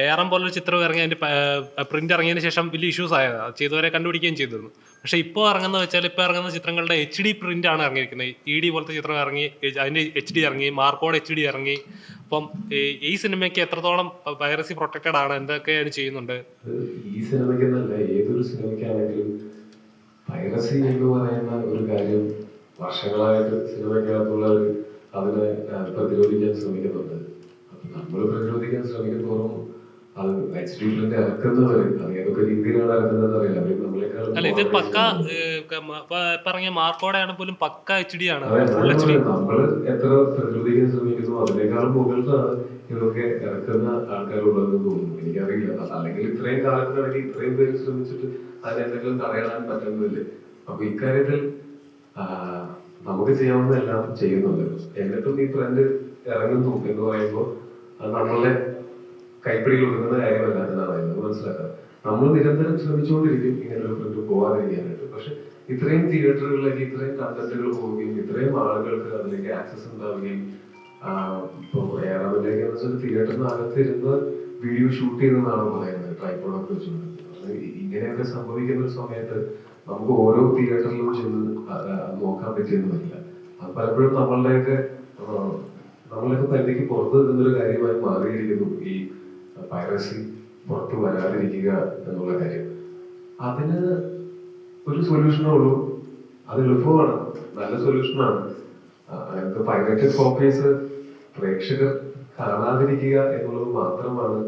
ഏറം പോലൊരു ചിത്രം ഇറങ്ങി അതിന്റെ പ്രിന്റ് ഇറങ്ങിയതിന് ശേഷം വലിയ ഇഷ്യൂസ് ആയത്. ചെയ്തവരെ കണ്ടുപിടിക്കുകയും ചെയ്തിരുന്നു. പക്ഷെ ഇപ്പോൾ ഇറങ്ങുന്ന വെച്ചാൽ ഇപ്പോൾ ഇറങ്ങുന്ന ചിത്രങ്ങളുടെ എച്ച് ഡി പ്രിന്റ് ആണ് ഇറങ്ങിയിരിക്കുന്നത്. ഇ ഡി പോലത്തെ ചിത്രം ഇറങ്ങി അതിന്റെ എച്ച് ഡി ഇറങ്ങി മാർക്കോഡ് എച്ച് ഡി ഇറങ്ങി. അപ്പം ഈ- സിനിമയ്ക്ക് എത്രത്തോളം വൈറസി പ്രൊട്ടക്റ്റഡ് ആണ് എന്തൊക്കെ അത് ചെയ്യുന്നുണ്ട്. ഈ സിനിമയ്ക്ക് ഏതൊരു സിനിമയ്ക്കാണെങ്കിലും എന്ന് പറയുന്ന ഒരു കാര്യം വർഷങ്ങളായിട്ട് അതിനെ പ്രതിരോധിക്കാൻ ശ്രമിക്കുന്നുണ്ട്. നമ്മൾ പ്രതിരോധിക്കാൻ ശ്രമിക്കുമ്പോഴും അത് അത് ഏതൊക്കെ രീതിയിലാണ് അറിയില്ല. അവർ അല്ല ഇത് പക്ക പറഞ്ഞ മാർക്കോടെ ആണ് പോലും പക്ക എച്ച് ഡി ആണ്. നമ്മൾ നമ്മൾ എത്ര പ്രതിരോധിക്കാൻ ശ്രമിക്കുന്നു അതിനേക്കാളും മുകളിലാണ് ഇതൊക്കെ ഇറക്കുന്ന ആൾക്കാരുള്ളതെന്ന് തോന്നുന്നു. എനിക്കറിയില്ല. അത് അല്ലെങ്കിൽ ഇത്രയും കാലത്തിനിടയ്ക്ക് ഇത്രയും പേര് ശ്രമിച്ചിട്ട് അതിനെന്തെങ്കിലും തടയാൻ പറ്റുന്നില്ലേ. അപ്പൊ ഇക്കാര്യത്തിൽ ആ, നമുക്ക് ചെയ്യാവുന്നതെല്ലാം ചെയ്യുന്നുണ്ട്. എന്നിട്ടും ഈ ട്രെൻഡ് ഇറങ്ങുന്നു എന്ന് പറയുമ്പോൾ അത് നമ്മളുടെ കൈപ്പിടിയിൽ ഒതുങ്ങുന്ന കാര്യമല്ല എന്നാണ് അതിന് മനസ്സിലാക്കുന്നത് നമ്മൾ നിരന്തരം ശ്രമിച്ചുകൊണ്ടിരിക്കും ഇങ്ങനെ ഒരു ട്രെൻഡ് പോകാതിരിക്കാനായിട്ട്. പക്ഷെ ഇത്രയും തിയേറ്ററുകളിലേക്ക് ഇത്രയും കണ്ടന്റുകൾ പോവുകയും ഇത്രയും ആളുകൾക്ക് അതിലേക്ക് ആക്സസ് ഉണ്ടാവുകയും ഇപ്പോൾ ഏറാമിലേക്ക് വെച്ചാൽ തിയേറ്ററിന് വീഡിയോ ഷൂട്ട് ചെയ്തെന്നാണ് പറയുന്നത് ട്രൈപ്പോഡൊക്കെ വെച്ചുകൊണ്ട് ഇങ്ങനെയൊക്കെ സംഭവിക്കുന്ന ഒരു സമയത്ത് നമുക്ക് ഓരോ തിയേറ്ററിലും ചെന്ന് നോക്കാൻ പറ്റിയെന്ന് വരില്ല അത് പലപ്പോഴും നമ്മളുടെയൊക്കെ നമ്മളുടെയൊക്കെ പരിധിക്ക് പുറത്ത് നിന്നൊരു കാര്യമായി മാറിയിരിക്കുന്നു. ഈ പൈറസി പുറത്തു വരാതിരിക്കുക എന്നുള്ള കാര്യം. അതിന് ഒരു സൊല്യൂഷനേ ഉള്ളൂ. അത് എളുപ്പമാണ്. നല്ല സൊല്യൂഷനാണ് അതായത് പൈറേറ്റഡ് കോപ്പീസ് പ്രേക്ഷകർ കാണാതിരിക്കുക എന്നുള്ളത് മാത്രമാണ്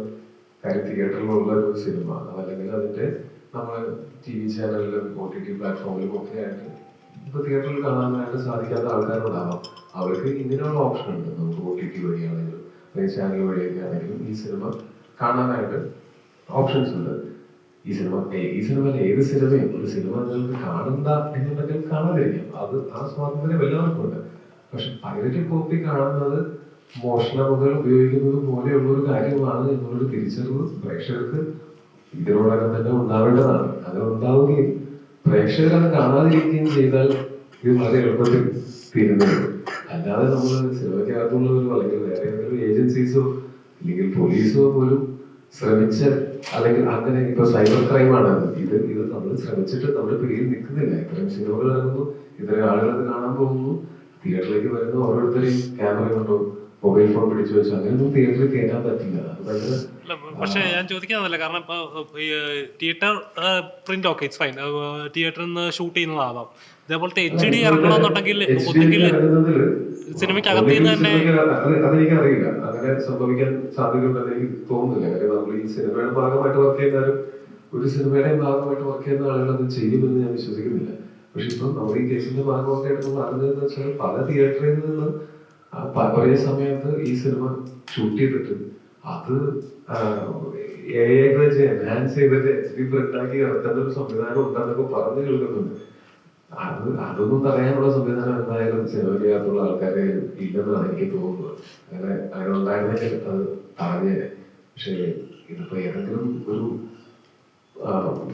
കാര്യം തിയേറ്ററിലുള്ള ഒരു സിനിമ. അതല്ലെങ്കിൽ അതിന്റെ നമ്മൾ ടി വി ചാനലിലും ഒ ടി ടി പ്ലാറ്റ്ഫോമിലും ഒക്കെ ആയിട്ട് ഇപ്പൊ തിയേറ്ററിൽ കാണാനായിട്ട് സാധിക്കാത്ത ആൾക്കാരുണ്ടാവാം. അവർക്ക് ഇങ്ങനെയുള്ള ഓപ്ഷൻ ഉണ്ട്. നമുക്ക് ഒ ടി ടി വഴിയാണെങ്കിലും അല്ലെങ്കിൽ ചാനൽ വഴിയൊക്കെ ആണെങ്കിലും ഈ സിനിമ കാണാനായിട്ട് ഓപ്ഷൻസ് ഉണ്ട്. ഈ സിനിമ ഈ സിനിമ ഏത് സിനിമയും ഒരു സിനിമ നിങ്ങൾക്ക് കാണണ്ട എന്നുണ്ടെങ്കിൽ കാണാതിരിക്കാം. അത് ആ സ്വാതന്ത്ര്യം എല്ലാവർക്കും ഉണ്ട്. പക്ഷെ പൈററ്റ് കോപ്പി കാണുന്നത് മോഷണമുകൾ ഉപയോഗിക്കുന്നത് പോലെയുള്ള ഒരു കാര്യമാണ് എന്നുള്ളൊരു തിരിച്ചറിവ് പ്രേക്ഷകർക്ക് ഇതിനോടകം തന്നെ ഉണ്ടാവേണ്ടതാണ്. അത് ഉണ്ടാവുകയും പ്രേക്ഷകർ അത് കാണാതിരിക്കുകയും ചെയ്താൽ ഇത് വളരെ എളുപ്പത്തിൽ തീരുന്നത്. അല്ലാതെ നമ്മൾ സിനിമയ്ക്കകത്തുള്ളവരോ അല്ലെങ്കിൽ വേറെ ഏതെങ്കിലും ഏജൻസീസോ അല്ലെങ്കിൽ പോലീസോ പോലും ശ്രമിച്ച് അല്ലെങ്കിൽ അങ്ങനെ ഇപ്പൊ സൈബർ ക്രൈമാണ്. ഇത് ഇത് നമ്മൾ ശ്രമിച്ചിട്ട് നമ്മുടെ പിടിയിൽ നിൽക്കുന്നില്ല. ഇത്തരം സിനിമകൾ ഇറങ്ങുന്നു ഇത്തരം ആളുകൾ കാണാൻ പോകുന്നു. തിയേറ്ററിലേക്ക് വരുന്ന. ഓരോരുത്തരെയും ക്യാമറ കൊണ്ടോ. മൊബൈൽ ഫോൺ പിടിച്ചു വെച്ചു. അങ്ങനെയൊന്നും തിയേറ്ററിൽ കയറ്റാൻ പറ്റില്ല. അത് ഭയങ്കര പക്ഷേ ഞാൻ ചോദിക്കാന്നല്ല കാരണം theatre print okay it's fine. തിയേറ്ററിൽ നിന്ന് ഷൂട്ട് ചെയ്യുന്നതാവാം ഇതേപോലത്തെ എച്ച് ഡി ഇറങ്ങണമെന്നുണ്ടെങ്കിൽ ഒന്നെങ്കിൽ സിനിമയ്ക്കകത്ത് നിന്ന് തന്നെ അതെനിക്ക് അറിയില്ല അങ്ങനെ സംഭവിക്കാൻ സാധ്യതയുണ്ടെന്ന് എനിക്ക് തോന്നുന്നില്ല. കാര്യം നമ്മൾ ഈ സിനിമയുടെ ഭാഗമായിട്ട് വർക്ക് ചെയ്യുന്നാലും ഒരു സിനിമയുടെ ഭാഗമായിട്ട് വർക്ക് ചെയ്യുന്ന ആളുകൾ അത് ചെയ്യുമെന്ന് ഞാൻ വിശ്വസിക്കുന്നില്ല. പക്ഷെ ഇപ്പം നമ്മൾ ഈ കേസിന്റെ ഭാഗമൊക്കെ ആയിട്ട് നമ്മൾ അറിഞ്ഞതെന്ന് വെച്ചാൽ പല തിയേറ്ററിൽ നിന്ന് ഒരേ സമയത്ത് ഈ സിനിമ ഷൂട്ട് ചെയ്തിട്ട് അത് എ വെച്ച് എൻഹാൻസ് ചെയ്തിട്ട് എച്ച് ഡി പ്രിന്റാക്കി ഇറക്കുന്ന ഒരു സംവിധാനം ഉണ്ടെന്നൊക്കെ പറഞ്ഞു കേൾക്കുന്നുണ്ട്. അത് അതൊന്നും തടയാനുള്ള സംവിധാനം എന്തായാലും സിനിമയ്ക്കകത്തുള്ള ആൾക്കാരെ ഇല്ലെന്നാണ് എനിക്ക് തോന്നുന്നത്. അങ്ങനെ അങ്ങനെ ഉണ്ടായിരുന്നെങ്കിൽ അത് തടഞ്ഞേനെ പക്ഷേ ഇതിപ്പോ ഏതെങ്കിലും ഒരു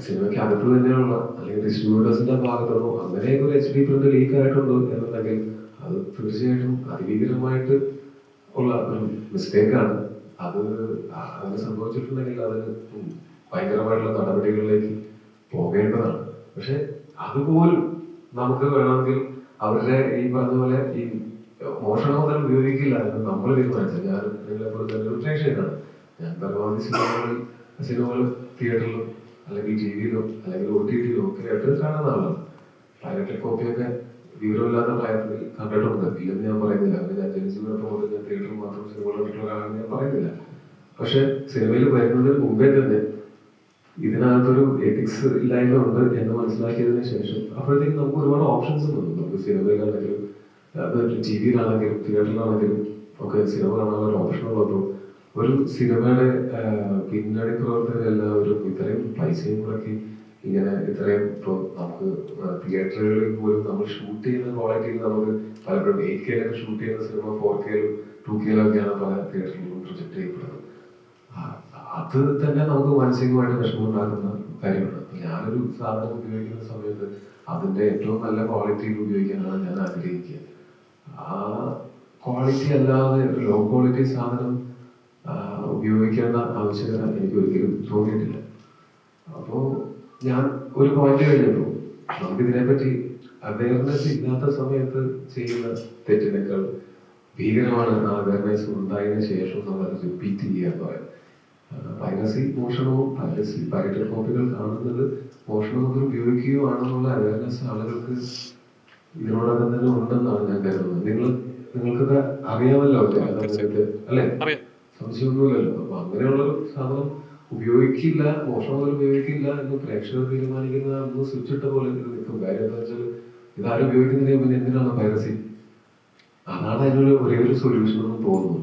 സിനിമയ്ക്ക് അകത്ത് തന്നെയുള്ള അല്ലെങ്കിൽ ഡിസ്ട്രിബ്യൂട്ടേഴ്സിന്റെ ഭാഗത്തുനിന്നോ അങ്ങനെ ഒരു എച്ച് ഡി പ്രിന്റ് ലീക്ക് ആയിട്ടുണ്ടോ എന്നുണ്ടെങ്കിൽ അത് തീർച്ചയായിട്ടും അതിഭീകരമായിട്ട് ഉള്ള ഒരു മിസ്റ്റേക്കാണ് അത് അങ്ങനെ സംഭവിച്ചിട്ടുണ്ടെങ്കിൽ അതിന് ഭയങ്കരമായിട്ടുള്ള നടപടികളിലേക്ക് പോകേണ്ടതാണ്. പക്ഷെ അതുപോലും നമുക്ക് വേണമെങ്കിൽ അവരുടെ ഈ പറഞ്ഞ പോലെ ഈ മോഷണം മുതൽ ഉപയോഗിക്കില്ല എന്ന് നമ്മൾ തീരുമാനിച്ചത്. ഞാൻ നിങ്ങളെപ്പോലെ തന്നെ ഒരു പ്രേക്ഷകനാണ് ഞാൻ പരമാവധി സിനിമകളിൽ സിനിമകൾ തിയേറ്ററിലും അല്ലെങ്കിൽ ടി വിയിലോ അല്ലെങ്കിൽ ഒ ടി ടിയിലോ ഒക്കെ ആയിട്ട് കാണുന്ന ആളാണ് പൈലറ്റ് കോപ്പിയൊക്കെ വിവരമില്ലാത്ത പ്രായത്തിൽ കണ്ടിട്ടുണ്ട്. ഇല്ലെന്ന് ഞാൻ പറയുന്നില്ല. അങ്ങനെ ഞാൻ ജനിച്ചു വീണപ്പോൾ മുതൽ ഞാൻ തിയേറ്ററിൽ മാത്രം സിനിമകൾ കണ്ടിട്ടുള്ളതാണെന്ന് ഞാൻ പറയുന്നില്ല. പക്ഷെ സിനിമയിൽ വരുന്നതിന് മുമ്പേ തന്നെ ഇതിനകത്തൊരു എത്തിക്സ് ഇല്ലായ്മ ഉണ്ട് എന്ന് മനസ്സിലാക്കിയതിനു ശേഷം അപ്പോഴത്തേക്ക് നമുക്ക് ഒരുപാട് ഓപ്ഷൻസ് വന്നു നമുക്ക് സിനിമയിലാണെങ്കിലും അത് ടി വിയിലാണെങ്കിലും തിയേറ്ററിലാണെങ്കിലും ഒക്കെ സിനിമ കാണാനുള്ള ഒരു ഓപ്ഷൻ ഉള്ളപ്പോൾ ഒരു സിനിമയുടെ പിന്നണി പ്രവർത്തകരെല്ലാവരും ഇത്രയും പൈസയും മുടക്കി ഇങ്ങനെ ഇത്രയും ഇപ്പോൾ നമുക്ക് തിയേറ്ററുകളിൽ പോലും നമ്മൾ ഷൂട്ട് ചെയ്യുന്ന ക്വാളിറ്റിയിൽ നമുക്ക് പലപ്പോഴും എയ്റ്റ് കെയിലൊക്കെ ഷൂട്ട് ചെയ്യുന്ന സിനിമ ഫോർ കെയിലും ടു കെയിലൊക്കെയാണ് പല തിയേറ്ററുകളിലും പ്രൊജക്ട് ചെയ്യപ്പെടുന്നത്. അത് തന്നെ നമുക്ക് മാനസികമായിട്ട് വിഷമമുണ്ടാക്കുന്ന കാര്യമാണ്. ഞാനൊരു സാധനം ഉപയോഗിക്കുന്ന സമയത്ത് അതിന്റെ ഏറ്റവും നല്ല ക്വാളിറ്റിയിൽ ഉപയോഗിക്കാനാണ് ഞാൻ ആഗ്രഹിക്കുക. ആ ക്വാളിറ്റി അല്ലാതെ ലോ ക്വാളിറ്റി സാധനം ഉപയോഗിക്കേണ്ട ആവശ്യകത എനിക്ക് ഒരിക്കലും തോന്നിയിട്ടില്ല. അപ്പോ ഞാൻ ഒരു പോയിന്റ് കഴിഞ്ഞപ്പോ നമുക്ക് ഇതിനെപ്പറ്റി അവയർനെസ് ഇല്ലാത്ത സമയത്ത് ചെയ്യുന്ന തെറ്റിനേക്കാൾ ഭീകരമാണ് ആ അവയർനെസ് ഉണ്ടായതിനു ശേഷം നമ്മൾ റിപ്പീറ്റ് ചെയ്യുക എന്ന് പറയുന്നത്. പൈറസി മോഷണവും പൈറസി പൈററ്റഡ് കോപ്പികൾ കാണുന്നത് മോഷണം മുതൽ ഉപയോഗിക്കുകയോ ആണെന്നുള്ള അവയർനെസ് ആളുകൾക്ക് ഇതിനോടകം തന്നെ ഉണ്ടെന്നാണ് ഞാൻ കരുതുന്നത്. നിങ്ങൾ നിങ്ങൾക്കൊക്കെ അറിയാമല്ലോ അല്ലെ? സംശയമൊന്നുമില്ലല്ലോ അപ്പൊ അങ്ങനെയുള്ള സാധനം ഉപയോഗിക്കില്ല മോഷണം മുതൽ ഉപയോഗിക്കില്ല എന്ന് പ്രേക്ഷകർ തീരുമാനിക്കുന്ന ഒന്ന് സ്വിച്ച് ഇട്ട പോലെ നിൽക്കും. കാര്യം എന്താ വെച്ചാൽ ഇതാരും ഉപയോഗിക്കുന്നില്ല പിന്നെ എന്തിനാണ് പൈറസി അതാണ് അതിനൊരു ഒരേ ഒരു സൊല്യൂഷൻ എന്ന് തോന്നുന്നു